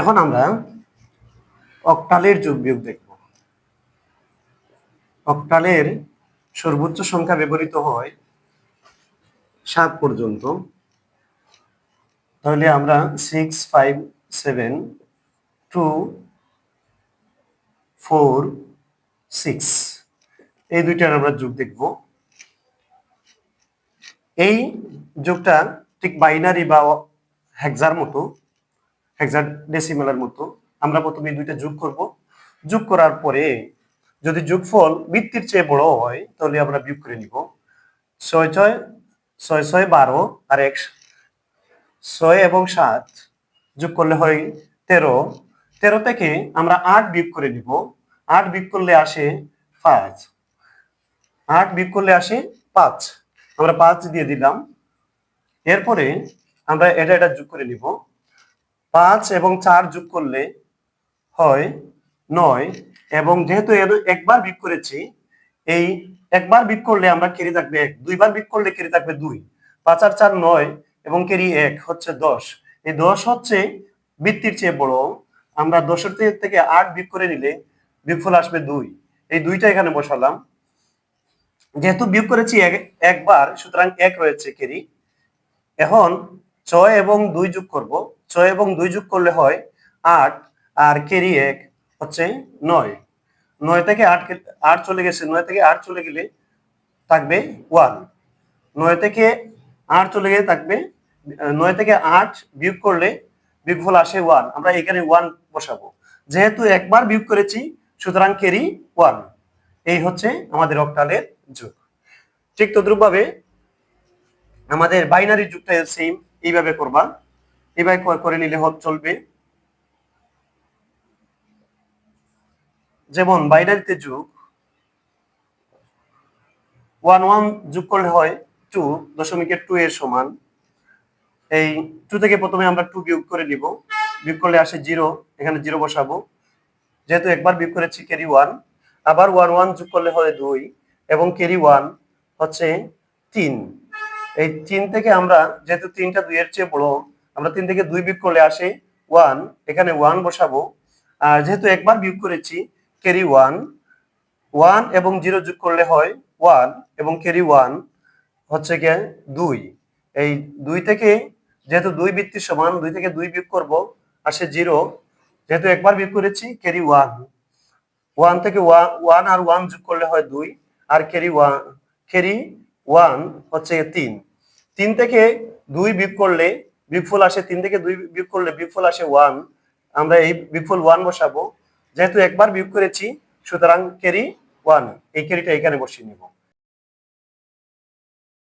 এখন আমরা অক্টালের যোগ বিয়োগ দেখব। অক্টালের সর্বোচ্চ সংখ্যা ব্যবহৃত হয় সাত পর্যন্ত। তাহলে আমরা six five seven two four six এই দুইটার আমরা যোগ দেখব। এই যোগটা ঠিক বাইনারি বা হেক্সার মতো হেক্সার ডেসিমালের মতো। আমরা প্রথমে দুইটা যোগ করব। যোগ করার পরে যদি যোগফল বৃত্তির চেয়ে বড় হয়, তাহলে আমরা বিয়োগ করে নিব। ছয় ছয় ছয় ছয় বারো আর এক ছয় এবং সাত যোগ করলে হয় তেরো। তেরো থেকে আমরা আট বিয়োগ করে নিব। আট বিয়োগ করলে আসে পাঁচ। আট বিয়োগ করলে আসে পাঁচ। আমরা পাঁচ দিয়ে দিলাম। এরপরে আমরা এটা এটা যোগ করে নিব। পাঁচ এবং চার যোগ করলে হয় নয়। এবং যেহেতু একবার বিক করেছি, এই একবার বিক করলে আমরা কেরি থাকবে এক, দুইবার বিক করলে কেরি থাকবে দুই। পাঁচ আর চার নয় এবং কেরি এক হচ্ছে দশ। এই দশ হচ্ছে বৃত্তির চেয়ে বড়। আমরা দশের থেকে- আট বিক করে নিলে বিকফল আসবে দুই। এই দুইটা এখানে বসালাম। যেহেতু বিয়োগ করেছি এক- একবার, সুতরাং এক রয়েছে কেরি। এখন ছয় এবং দুই যোগ করব। ছয় এবং দুই যোগ করলে হয় আট, আর কেরি এক হচ্ছে নয়। নয় থেকে আট আট চলে গেছে, নয় থেকে আট চলে গেলে থাকবে ওয়ান নয় থেকে আট চলে গেলে থাকবে, নয় থেকে আট বিয়োগ করলে বিয়োগফল আসে ওয়ান আমরা এখানে ওয়ান বসাবো। যেহেতু একবার বিয়োগ করেছি, সুতরাং কেরি ওয়ান এই হচ্ছে আমাদের অক্টালের যুগ। ঠিক তদ্রুপভাবে আমাদের বাইনারি যুগটা সেম এইভাবে করবা। এইভাবে ক- করে নিলে চলবে। যেমন বাইনারিতে যুগ, ওয়ান ওয়ান যোগ করলে হয় টু দশমিকের টু এর সমান। এই টু থেকে প্রথমে আমরা টু বিয়োগ করে নিব। বিয়োগ করলে আসে জিরো, এখানে জিরো বসাবো। যেহেতু একবার বিয়োগ করেছি, ক্যারি ওয়ান। আবার ওয়ান ওয়ান যোগ করলে হয় দুই এবং ক্যারি ওয়ান হচ্ছে তিন। এই তিন থেকে আমরা যেহেতু তিনটা দুইয়ের চেয়ে বড় আমরা তিন থেকে দুই বিয়োগ করলে আসে ওয়ান এখানে ওয়ান বসাবো। আর যেহেতু একবার বিয়োগ করেছি ক্যারি ওয়ান ওয়ান এবং জিরো যোগ করলে হয় ওয়ান এবং ক্যারি ওয়ান হচ্ছে গিয়ে দুই। এই দুই থেকে যেহেতু দুই বৃত্তির সমান, দুই থেকে দুই বিয়োগ করব, আসে জিরো যেহেতু একবার বিয়োগ করেছি ক্যারি ওয়ান ওয়ান থেকে ওয়ান আর ওয়ান যোগ করলে হয় দুই, আর ক্যারি ওয়ান ক্যারি ওয়ান হচ্ছে তিন। তিন থেকে দুই বিয়োগ করলে বিয়োগফল আসে তিন থেকে দুই বিয়োগ করলে বিয়োগফল আসে ওয়ান আমরা এই বিয়োগফল ওয়ান বসাবো। যেহেতু একবার বিয়োগ করেছি, সুতরাং ক্যারি ওয়ান এই ক্যারিটা এখানে বসিয়ে নিব।